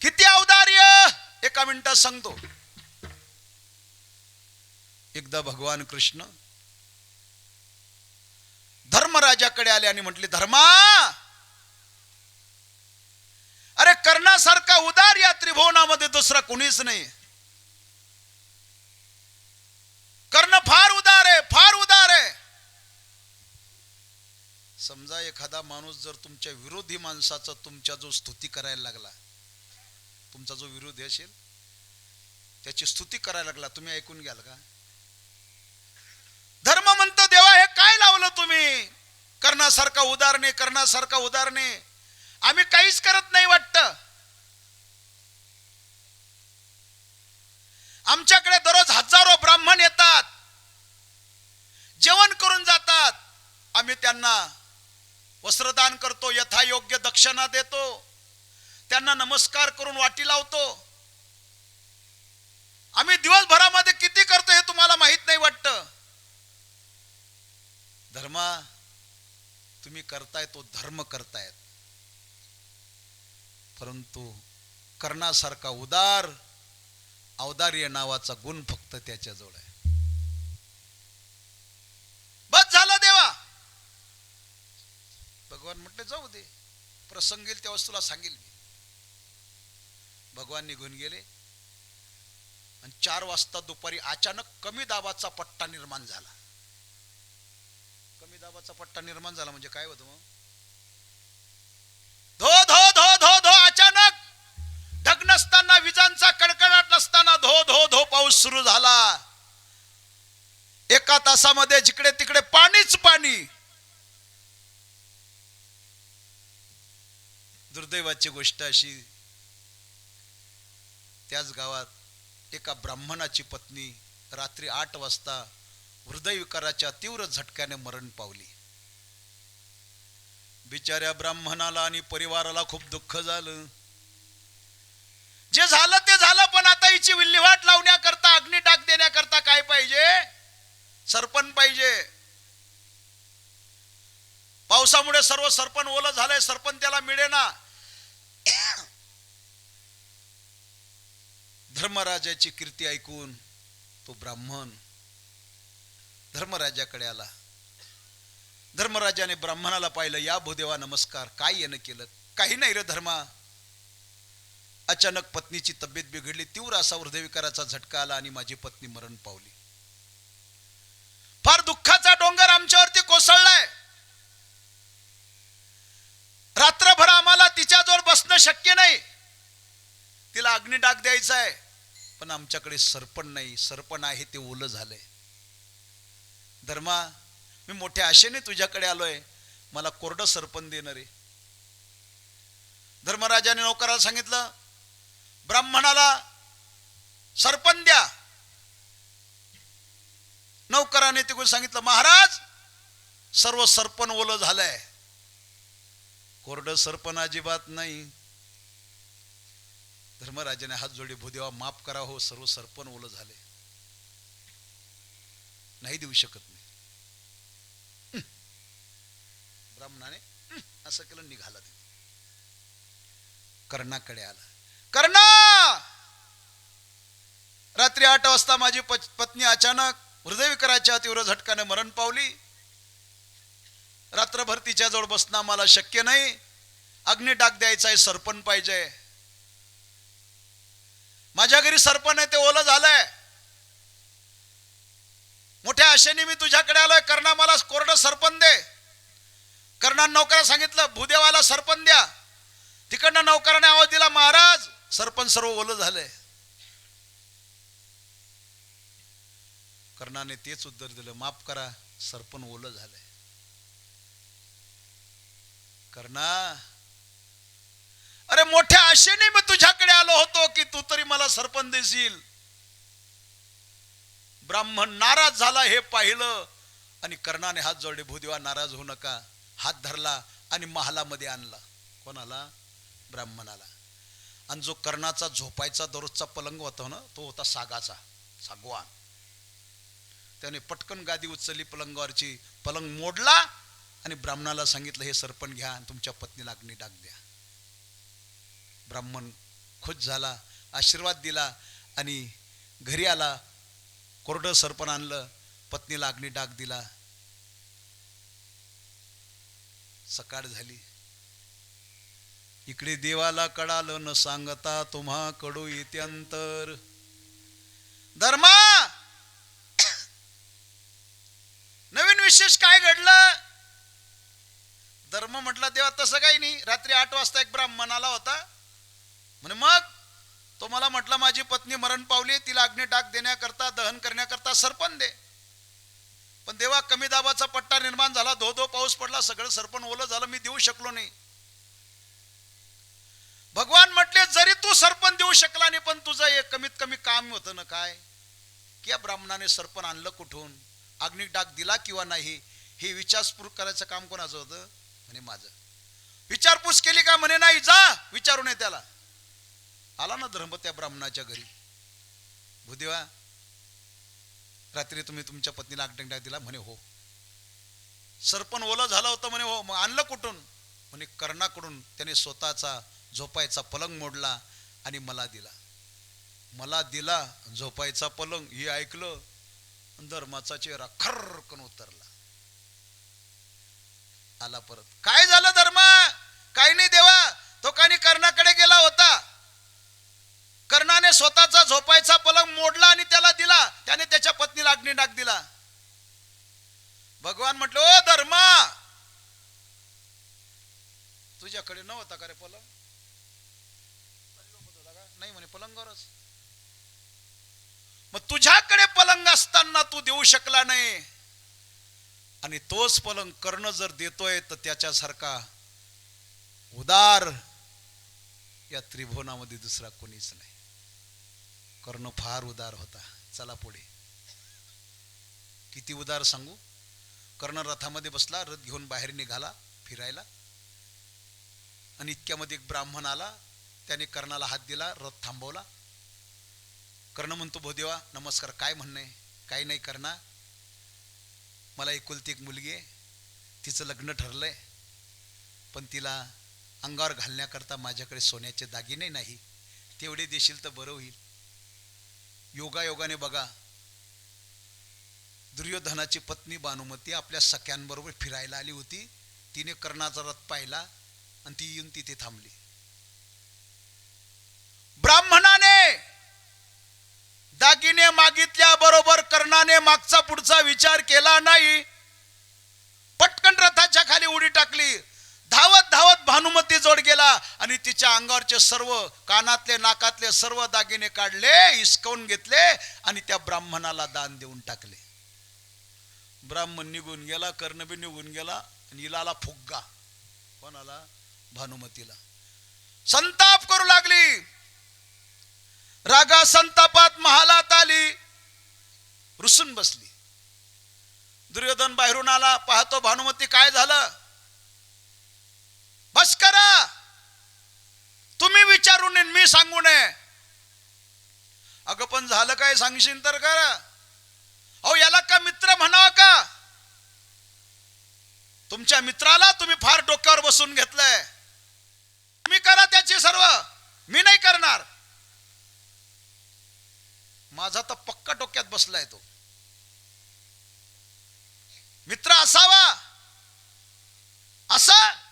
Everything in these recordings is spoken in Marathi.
किती औदार्य! एका मिनिटात सांगतो. एकदा भगवान कृष्ण धर्मराजाकडे आले आणि म्हटले धर्मा! अरे कर्णासारखा उदार या त्रिभुवनामध्ये दुसरा कुणीच नाही. कर्ण फार उदार आहे फार उदार आहे. समजा एखादा माणूस जर तुमच्या विरोधी माणसाचा तुमच्या जो स्तुती करायला लागला तुमचा जो विरोधी असेल त्याची स्तुती करायला लागला. तुम्ही ऐकून घ्याल का? धर्म म्हणतो देवा हे काय लावलं तुम्ही? कर्णासारखा उदाहरणे कर्णासारखा उदाहरणे. आम्ही काहीच करत नाही वाटतं. आमच्याकडे दररोज हजारो ब्राह्मण येतात. जेवण करून जातात. आम्ही त्यांना वस्त्रदान करतो यथायोग्य दक्षिणा देतो. त्यांना नमस्कार करून वाटी लावतो. आम्ही दिवसभरामध्ये किती करतो हे तुम्हाला माहीत नाही वाटतं? धर्मा तुम्ही करताय तो धर्म करतायत. परंतु कर्णासारखा उदार औदार्य नावाचा गुण फक्त त्याच्याजवळ आहे. बस झालं देवा. भगवान म्हटले जाऊ दे. प्रसंग येईल तेव्हाच तुला सांगेल मी. भगवान निघून गेले. आणि चार वाजता दुपारी अचानक कमी दाबाचा पट्टा निर्माण झाला. कमी दाबाचा पट्टा निर्माण झाला म्हणजे काय होतं मग? धो धो धो धो धो अचानक! ढग नसताना विजांचा कडकडाट नसताना धो धो धो पाऊस सुरू झाला. एका तासामध्ये जिकडे तिकडे पाणीच पाणी. दुर्दैवाची गोष्ट अशी त्याच गावात एका ब्राह्मणाची पत्नी रात्री आठ वाजता हृदयविकाराच्या तीव्र झटक्याने मरण पावली. बिचाऱ्या ब्राह्मणाला आणि परिवाराला खूप दुःख झालं. जे झालं ते झालं पण आता हिची विल्हेवाट लावण्याकरता अग्नी टाक देण्याकरता काय पाहिजे? सरपण पाहिजे. पावसामुळे सर्व सरपण ओलं झालंय सरपण त्याला मिळेना. धर्मराजाची कीर्ती ऐकून तो ब्राह्मण धर्मराजाकडे आला. धर्मराजाने ब्राह्मणाला पाहिलं या भूदेवा नमस्कार. काय येणं केलं? काही नाही रे धर्मा. अचानक पत्नीची तब्येत बिघडली तीव्र असा हृदयविकाराचा झटका आला आणि माझी पत्नी मरण पावली. फार दुःखाचा डोंगर आमच्यावरती कोसळलाय. रात्रभर आम्हाला तिच्याजवळ बसणं शक्य नाही. तिला अग्निडाग द्यायचा आहे पण आमच्याकडे सरपण नाही. सरपण आहे ते ओलं झालंय. धर्मा मी मोठ्या आशेने तुझ्याकडे आलोय. मला कोरडं सरपण देणार आहे धर्मराजाने नौकराला सांगितलं ब्राह्मणाला सरपण द्या. नौकराने तिकडून सांगितलं महाराज सर्व सरपण ओलं झालंय. कोरडं सरपण अजिबात नाही. धर्मराजाने हात जोडले भूदेवा माफ करा हो सर्व सरपण ओलं झाले. नाही देऊ शकत नाही ब्राह्मणाने असं केलं निघाला तिथे. कर्णाकडे आला. कर्णा! रात्री आठ वाजता माझी पत्नी अचानक हृदयविकाराच्या तीव्र झटकाने मरण पावली. रात्रभर तिच्याजवळ बसणं मला शक्य नाही. अग्नी डाग द्यायचा आहे सरपण पाहिजे. माझ्या घरी सरपण आहे ते ओलं झालंय. मोठ्या आशेने मी तुझ्याकडे आलोय कर्णा मला कोरडं सरपण दे. कर्णा नौकरा सांगितलं भूदेवाला सरपण द्या. तिकडनं नौकराने आवाज दिला महाराज सरपण सर्व ओलं झालंय. कर्णाने तेच उत्तर दिलं माफ करा सरपण ओलं झालंय. कर्णा अरे मोठ्या आशेने मी तुझ्याकडे आलो होतो की तू तरी मला सरपण देशील ब्राह्मण नाराज झाला हे पाहिलं आणि कर्णाने हात जोडले भूदेवा नाराज होऊ नका. हात धरला आणि महालामध्ये आणला. कोणाला? ब्राह्मणाला. आणि जो कर्णाचा झोपायचा दररोजचा पलंग होता ना तो होता सागाचा सागवान. त्याने पटकन गादी उचलली पलंगावरची. पलंग मोडला आणि ब्राह्मणाला सांगितलं हे सरपण घ्या आणि तुमच्या पत्नीला अग्नी डाग द्या. ब्राह्मण खुश झाला आशीर्वाद दिला आणि घरी आला कोरडं सरपण आणलं पत्नीला अग्नी डाग दिला. सकाळ झाली. इकडे देवाला कळालं न सांगता तुम्हा कडू इत्यंतर धर्मा! नवीन विशेष काय घडलं? धर्म म्हटला तेव्हा तसं काही नाही. रात्री आठ वाजता एक ब्राह्मण आला होता. म्हणे मग? तो मला म्हटला माझी पत्नी मरण पावली तिला अग्निटाक देण्याकरता दहन करण्याकरता सरपण दे. पण देवा कमी दाबाचा पट्टा निर्माण झाला धो धो पाऊस पडला सगळं सरपण ओलं झालं मी देऊ शकलो नाही. भगवान म्हटले जरी तू सरपण देऊ शकला नाही पण तुझं एक कमीत कमी काम होतं ना काय? की या ब्राह्मणाने सरपण आणलं कुठून? अग्निटाक दिला किंवा नाही? हे विचारपूर करायचं काम कोणाचं होतं? म्हणे माझं. विचारपूस केली का? म्हणे नाही जा. विचारू नये त्याला. आला ना धर्म त्या ब्राह्मणाच्या घरी. भूदेवा रात्री तुम्ही तुमच्या पत्नीला अग्नी दिला म्हणे हो. सरपण ओलं झालं होतं म्हणे हो. मग आणलं कुठून? म्हणे कर्णाकडून त्याने स्वतःचा झोपायचा पलंग मोडला आणि मला दिला. मला दिला झोपायचा पलंग हे ऐकलं धर्माचा चेहरा खरकन उतरला. आला परत. काय झालं धर्मा? काही नाही देवा तो काही कर्णाकडे गेला होता कर्णाने स्वतःचा झोपायचा पलंग मोडला आणि त्याला दिला. त्याने त्याच्या पत्नीला अग्नी डाग दिला. भगवान म्हटलं ओ धर्मा तुझ्याकडे नव्हता का रे पलंग? होता का? नाही म्हणे पलंगावरच. मग तुझ्याकडे पलंग असताना तू देऊ शकला नाही. आणि तोच पलंग कर्ण जर देतोय तर त्याच्यासारखा उदार या त्रिभुवनामध्ये दुसरा कोणीच नाही. कर्ण फार उदार होता. चला पुढे. किती उदार सांगू? कर्ण रथामध्ये बसला रथ घेऊन बाहेर निघाला फिरायला. आणि इतक्यामध्ये एक ब्राह्मण आला त्याने कर्णाला हात दिला रथ थांबवला. कर्ण म्हणतो भोदेवा नमस्कार काय म्हणणं? आहे काही नाही करणार. मला एकुलती एक मुलगी आहे. तिचं लग्न ठरलंय. पण तिला अंगावर घालण्याकरता माझ्याकडे सोन्याचे दागिने नाही. तेवढे देशील तर बरं होईल. योगायोगाने बघा. दुर्योधनाची पत्नी बानुमती आपल्या सख्यांबरोबर फिरायला आली होती. तिने कर्णाचा रथ पाहिला आणि ती येऊन तिथे थांबली. ब्राह्मणाने दागिने मागितल्या बरोबर कर्णाने मागचा पुढचा विचार केला नाही. पटकन रथाच्या खाली उडी टाकली. धावत धावत भानुमती जोड गेला आणि तिच्या अंगावरचे सर्व कानातले नाकातले सर्व दागिने काढले हिसकवून घेतले आणि त्या ब्राह्मणाला दान देऊन टाकले. ब्राह्मण निघून गेला कर्णबी निघून गेला आणि हिला फुग्गा कोणाला? भानुमतीला. संताप करू लागली. रागा संतापात महालात आली. रुसून बसली. दुर्योधन बाहेरून आला पाहतो भानुमती काय झालं? बस करा. तुम्ही विचारू नये मी सांगू नये. अगं पण झालं काय सांगशील तर करा. अहो याला का मित्र म्हणावा का? तुमच्या मित्राला तुम्ही फार डोक्यावर बसून घेतलंय. तुम्ही करा त्याचे सर्व. मी नाही करणार. माझा तर पक्का डोक्यात बसलाय तो. मित्र असावा. असा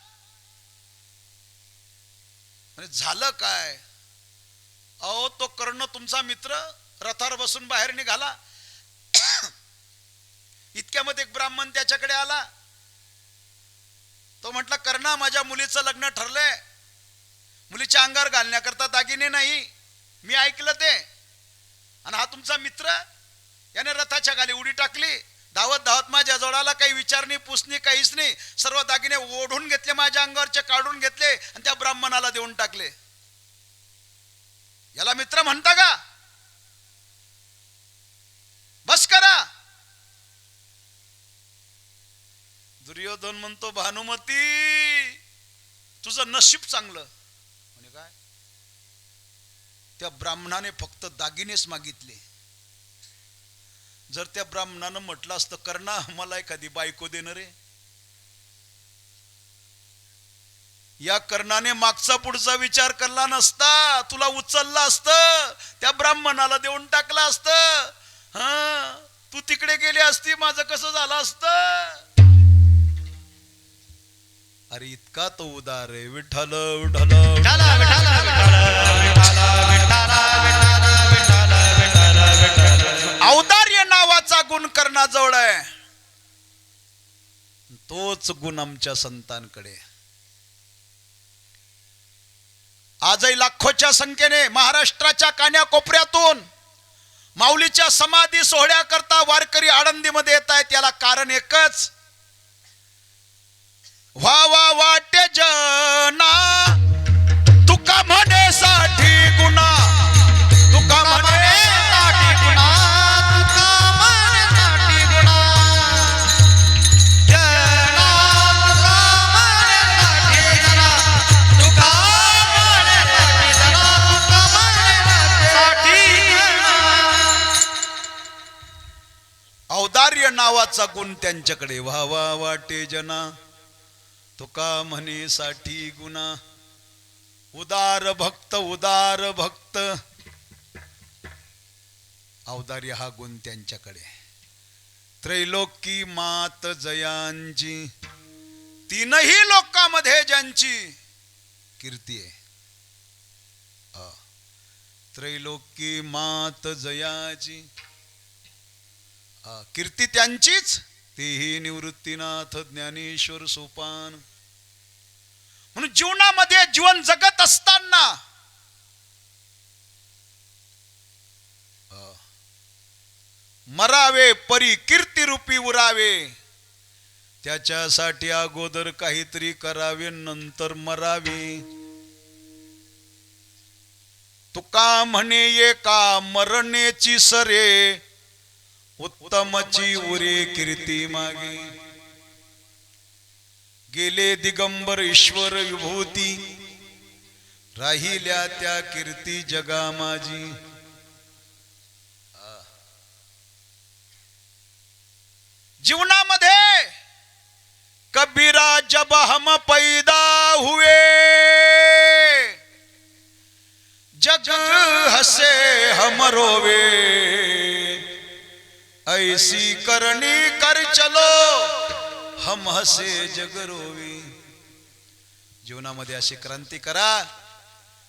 म्हणजे झालं काय? अहो तो कर्ण तुमचा मित्र रथावर बसून बाहेर निघाला. इतक्यामध्ये एक ब्राह्मण त्याच्याकडे आला. तो म्हटला कर्णा माझ्या मुलीचं लग्न ठरलंय. मुलीच्या अंगावर घालण्याकरता दागिने नाही. मी ऐकलं ते. आणि हा तुमचा मित्र? याने रथाच्या खाली उडी टाकली. धावत धावत माझ्या जोडाला काही विचारणी पुसणी काहीच नाही. सर्व दागिने ओढून घेतले माझ्या अंगावरचे काढून घेतले आणि त्या ब्राह्मणाला देऊन टाकले. याला मित्र म्हणता का? बस करा. दुर्योधन म्हणतो भानुमती तुझं नशीब चांगलं. म्हणे काय? त्या ब्राह्मणाने फक्त दागिनेच मागितले. जर त्या ब्राह्मणानं म्हटलं असतं कर्णा मला एखादी बायको देणार रे. या कर्णाने मागचा पुढचा विचार करला नसता तुला उचलला असत त्या ब्राह्मणाला देऊन टाकला असत हा तू तिकडे गेली असती माझं कसं झालं असत अरे इतका तो उदार आहे विठ्ठल विठ्ठल. औदार्य नावाचा गुण कर्णाजवळ आहे तोच गुण आमच्या संतांकडे आहे. आजही लाखोच्या संख्येने महाराष्ट्राच्या कान्याकोपऱ्यातून माऊलीच्या समाधी सोहळ्याकरता वारकरी आळंदीमध्ये येत आहेत. याला कारण एकच. वा वा वाटे जना. तुका म्हणे औदार्य गुण त्यांच्याकडे. वा वाटे जना. तुका म्हणे साठी गुणा. उदार भक्त उदार भक्त. अवदारी हा गुण त्यांच्याकडे. त्रैलोकी मात जयांची. तीनही लोकांमध्ये ज्यांची कीर्ती आहे. त्रैलोकी मात जयाची. कीर्ती त्यांचीच. तीही निवृत्तीनाथ ज्ञानेश्वर सोपान. म्हणून जीवनामध्ये जीवन जगत असताना मरावे परी कीर्तिरूपी उरावे. त्याच्यासाठी अगोदर काहीतरी करावे नंतर मरावे. तुका म्हणे ये का मरणेची सरे उत्तमची उरे कीर्ती मागे। गेले दिगंबर ईश्वर विभूती, राहिल्या त्या कीर्ती आ. जीवनामध्ये कबीरा जब हम पैदा हुए, जग हसे हम रोवे। ऐसी करनी कर चलो। हम हसे जगरोवी। जीवनामध्ये अशी क्रांती करा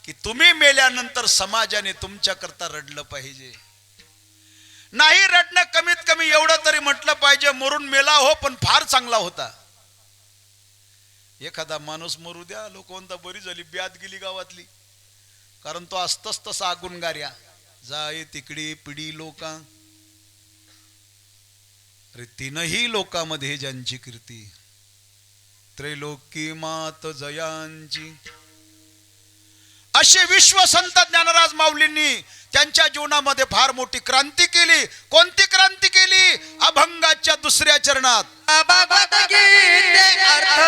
की तुम्ही मेल्यानंतर समाजाने तुमच्या करता रडलं पाहिजे. नाही रडणं कमीत कमी एवढं तरी म्हटलं पाहिजे मरून मेला हो पण फार चांगला होता. एखादा माणूस मरू द्या लोक म्हणता बरी झाली ब्यात गेली गावातली. कारण तो असतच तसा गुणगार्या जाय तिकडी पिढी लोकां. अरे तीनही लोकांमध्ये ज्यांची कीर्ती त्रैलोकी मात जयांची. असे विश्व संत ज्ञानराज माऊलींनी त्यांच्या जीवनामध्ये फार मोठी क्रांती केली. कोणती क्रांती केली? अभंगाच्या दुसऱ्या चरणात. अर्थ